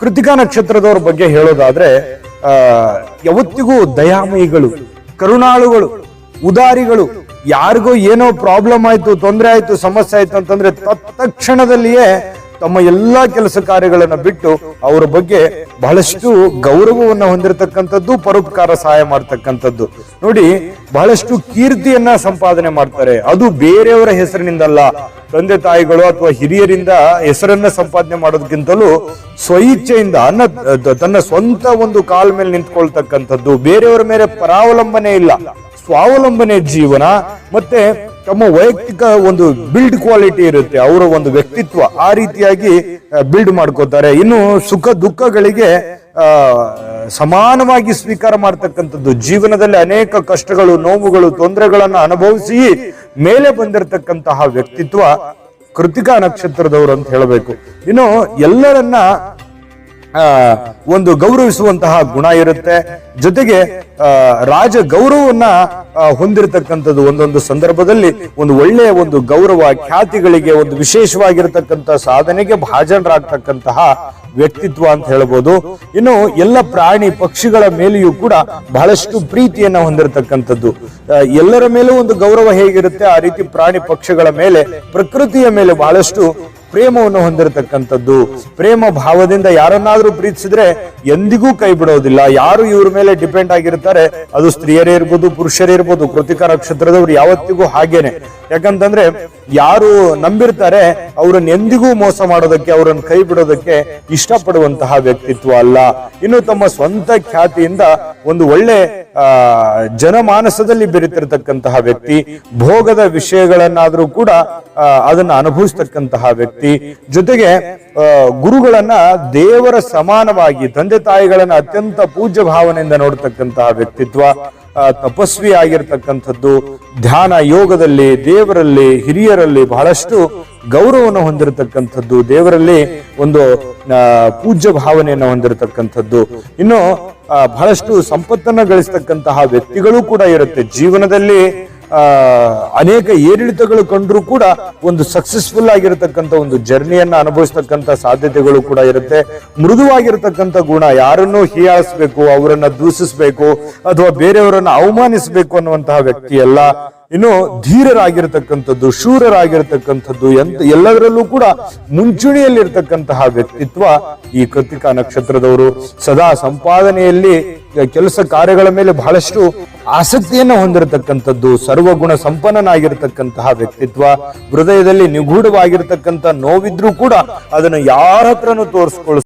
ಕೃತಿಕಾ ನಕ್ಷತ್ರದವ್ರ ಬಗ್ಗೆ ಹೇಳೋದಾದ್ರೆ, ಆ, ಯಾವತ್ತಿಗೂ ದಯಾಮಯಿಗಳು, ಕರುಣಾಳುಗಳು, ಉದಾರಿಗಳು, ಯಾರಿಗೋ ಏನೋ ಪ್ರಾಬ್ಲಮ್ ಆಯ್ತು, ತೊಂದರೆ ಆಯ್ತು, ಸಮಸ್ಯೆ ಆಯ್ತು ಅಂತಂದ್ರೆ ತತ್ಕ್ಷಣದಲ್ಲಿಯೇ ತಮ್ಮ ಎಲ್ಲಾ ಕೆಲಸ ಕಾರ್ಯಗಳನ್ನು ಬಿಟ್ಟು ಅವರ ಬಗ್ಗೆ ಬಹಳಷ್ಟು ಗೌರವವನ್ನು ಹೊಂದಿರತಕ್ಕಂಥದ್ದು, ಪರೋಪಕಾರ ಸಹಾಯ ಮಾಡ್ತಕ್ಕಂಥದ್ದು. ನೋಡಿ, ಬಹಳಷ್ಟು ಕೀರ್ತಿಯನ್ನ ಸಂಪಾದನೆ ಮಾಡ್ತಾರೆ. ಅದು ಬೇರೆಯವರ ಹೆಸರಿನಿಂದಲ್ಲ. ತಂದೆ ತಾಯಿಗಳು ಅಥವಾ ಹಿರಿಯರಿಂದ ಹೆಸರನ್ನ ಸಂಪಾದನೆ ಮಾಡೋದಕ್ಕಿಂತಲೂ ಸ್ವಇಚ್ಛೆಯಿಂದ ಅನ್ನ, ತನ್ನ ಸ್ವಂತ ಒಂದು ಕಾಲ್ ಮೇಲೆ ನಿಂತ್ಕೊಳ್ತಕ್ಕಂಥದ್ದು. ಬೇರೆಯವರ ಮೇಲೆ ಪರಾವಲಂಬನೆ ಇಲ್ಲ. ಸ್ವಾವಲಂಬನೆ ಜೀವನ. ಮತ್ತೆ ತಮ್ಮ ವೈಯಕ್ತಿಕ ಒಂದು ಬಿಲ್ಡ್ ಕ್ವಾಲಿಟಿ ಇರುತ್ತೆ, ಅವರ ಒಂದು ವ್ಯಕ್ತಿತ್ವ. ಆ ರೀತಿಯಾಗಿ ಬಿಲ್ಡ್ ಮಾಡ್ಕೋತಾರೆ. ಇನ್ನು ಸುಖ ದುಃಖಗಳಿಗೆ ಸಮಾನವಾಗಿ ಸ್ವೀಕಾರ ಮಾಡ್ತಕ್ಕಂಥದ್ದು, ಜೀವನದಲ್ಲಿ ಅನೇಕ ಕಷ್ಟಗಳು, ನೋವುಗಳು, ತೊಂದರೆಗಳನ್ನ ಅನುಭವಿಸಿ ಮೇಲೆ ಬಂದಿರತಕ್ಕಂತಹ ವ್ಯಕ್ತಿತ್ವ ಕೃತಿಕಾ ನಕ್ಷತ್ರದವರು ಅಂತ ಹೇಳಬೇಕು. ಇನ್ನು ಎಲ್ಲರನ್ನ ಒಂದು ಗೌರವಿಸುವಂತಹ ಗುಣ ಇರುತ್ತೆ. ಜೊತೆಗೆ ಆ, ರಾಜ ಗೌರವವನ್ನ ಆ, ಹೊಂದಿರತಕ್ಕಂಥದ್ದು ಒಂದೊಂದು ಸಂದರ್ಭದಲ್ಲಿ ಒಂದು ಒಳ್ಳೆಯ ಒಂದು ಗೌರವ ಖ್ಯಾತಿಗಳಿಗೆ ಒಂದು ವಿಶೇಷವಾಗಿರತಕ್ಕಂಥ ಸಾಧನೆಗೆ ಭಾಜನರಾಗ್ತಕ್ಕಂತಹ ವ್ಯಕ್ತಿತ್ವ ಅಂತ ಹೇಳ್ಬೋದು. ಇನ್ನು ಎಲ್ಲ ಪ್ರಾಣಿ ಪಕ್ಷಿಗಳ ಮೇಲೆಯೂ ಕೂಡ ಬಹಳಷ್ಟು ಪ್ರೀತಿಯನ್ನ ಹೊಂದಿರತಕ್ಕಂಥದ್ದು. ಎಲ್ಲರ ಮೇಲೂ ಒಂದು ಗೌರವ ಹೇಗಿರುತ್ತೆ? ಆ ರೀತಿ ಪ್ರಾಣಿ ಪಕ್ಷಿಗಳ ಮೇಲೆ ಪ್ರಕೃತಿಯ ಮೇಲೆ ಬಹಳಷ್ಟು ಪ್ರೇಮವನ್ನು ಹೊಂದಿರತಕ್ಕಂಥದ್ದು, ಪ್ರೇಮ ಭಾವದಿಂದ ಯಾರನ್ನಾದ್ರೂ ಪ್ರೀತಿಸಿದ್ರೆ ಎಂದಿಗೂ ಕೈ ಬಿಡೋದಿಲ್ಲ. ಯಾರು ಇವ್ರ ಮೇಲೆ ಡಿಪೆಂಡ್ ಆಗಿರ್ತಾರೆ, ಅದು ಸ್ತ್ರೀಯರೇ ಇರ್ಬೋದು, ಪುರುಷರೇ ಇರ್ಬೋದು ಕೃತಿಕ ನಕ್ಷತ್ರದವ್ರು ಯಾವತ್ತಿಗೂ ಹಾಗೇನೆ. ಯಾಕಂತಂದ್ರೆ ಯಾರು ನಂಬಿರ್ತಾರೆ, ಅವ್ರನ್ನ ಎಂದಿಗೂ ಮೋಸ ಮಾಡೋದಕ್ಕೆ, ಅವರನ್ನು ಕೈ ಬಿಡೋದಕ್ಕೆ ಇಷ್ಟಪಡುವಂತಹ ವ್ಯಕ್ತಿತ್ವ ಅಲ್ಲ. ಇನ್ನು ತಮ್ಮ ಸ್ವಂತ ಖ್ಯಾತಿಯಿಂದ ಒಂದು ಒಳ್ಳೆ ಜನಮಾನಸದಲ್ಲಿ ಬೆರೆತಿರತಕ್ಕಂತಹ ವ್ಯಕ್ತಿ, ಭೋಗದ ವಿಷಯಗಳನ್ನಾದ್ರೂ ಕೂಡ ಅದನ್ನ ಅನುಭವಿಸ್ತಕ್ಕಂತಹ ವ್ಯಕ್ತಿ, ಜೊತೆಗೆ ಗುರುಗಳನ್ನ ದೇವರ ಸಮಾನವಾಗಿ, ತಂದೆ ತಾಯಿಗಳನ್ನ ಅತ್ಯಂತ ಪೂಜ್ಯ ಭಾವನೆಯಿಂದ ನೋಡ್ತಕ್ಕಂತಹ ವ್ಯಕ್ತಿತ್ವ ತಪಸ್ವಿ ಆಗಿರ್ತಕ್ಕಂಥದ್ದು ಧ್ಯಾನ ಯೋಗದಲ್ಲಿ ದೇವರಲ್ಲಿ, ಹಿರಿಯರಲ್ಲಿ ಬಹಳಷ್ಟು ಗೌರವವನ್ನು ಹೊಂದಿರತಕ್ಕಂಥದ್ದು, ದೇವರಲ್ಲಿ ಒಂದು ಪೂಜ್ಯ ಭಾವನೆಯನ್ನು ಹೊಂದಿರತಕ್ಕಂಥದ್ದು. ಇನ್ನು ಬಹಳಷ್ಟು ಸಂಪತ್ತನ್ನು ಗಳಿಸ್ತಕ್ಕಂತಹ ವ್ಯಕ್ತಿಗಳು ಕೂಡ ಇರುತ್ತೆ. ಜೀವನದಲ್ಲಿ ಅನೇಕ ಏರಿಳಿತಗಳು ಕಂಡರೂ ಕೂಡ ಒಂದು ಸಕ್ಸಸ್ಫುಲ್ ಆಗಿರತಕ್ಕಂಥ ಒಂದು ಜರ್ನಿಯನ್ನ ಅನುಭವಿಸ್ತಕ್ಕಂಥ ಸಾಧ್ಯತೆಗಳು ಕೂಡ ಇರುತ್ತೆ. ಮೃದುವಾಗಿರತಕ್ಕಂತ ಗುಣ ಯಾರನ್ನೂ ಹೀಯಾಳಿಸ್ಬೇಕು, ಅವರನ್ನ ದೂಷಿಸ್ಬೇಕು, ಅಥವಾ ಬೇರೆಯವರನ್ನ ಅವಮಾನಿಸಬೇಕು ಅನ್ನುವಂತಹ ವ್ಯಕ್ತಿ ಅಲ್ಲ. ಇನ್ನು ಧೀರರಾಗಿರ್ತಕ್ಕಂಥದ್ದು, ಶೂರರಾಗಿರ್ತಕ್ಕಂಥದ್ದು ಎಂತ ಎಲ್ಲದರಲ್ಲೂ ಕೂಡ ಮುಂಚೂಣಿಯಲ್ಲಿರ್ತಕ್ಕಂತಹ ವ್ಯಕ್ತಿತ್ವ ಈ ಕೃತಿಕಾ ನಕ್ಷತ್ರದವರು. ಸದಾ ಸಂಪಾದನೆಯಲ್ಲಿ ಕೆಲಸ ಕಾರ್ಯಗಳ ಮೇಲೆ ಬಹಳಷ್ಟು ಆಸಕ್ತಿಯನ್ನು ಹೊಂದಿರತಕ್ಕಂಥದ್ದು, ಸರ್ವಗುಣ ಸಂಪನ್ನನಾಗಿರ್ತಕ್ಕಂತಹ ವ್ಯಕ್ತಿತ್ವ. ಹೃದಯದಲ್ಲಿ ನಿಗೂಢವಾಗಿರ್ತಕ್ಕಂಥ ನೋವಿದ್ರೂ ಕೂಡ ಅದನ್ನು ಯಾರ ಹತ್ರನೂ ತೋರಿಸ್ಕೊಳ್ಳ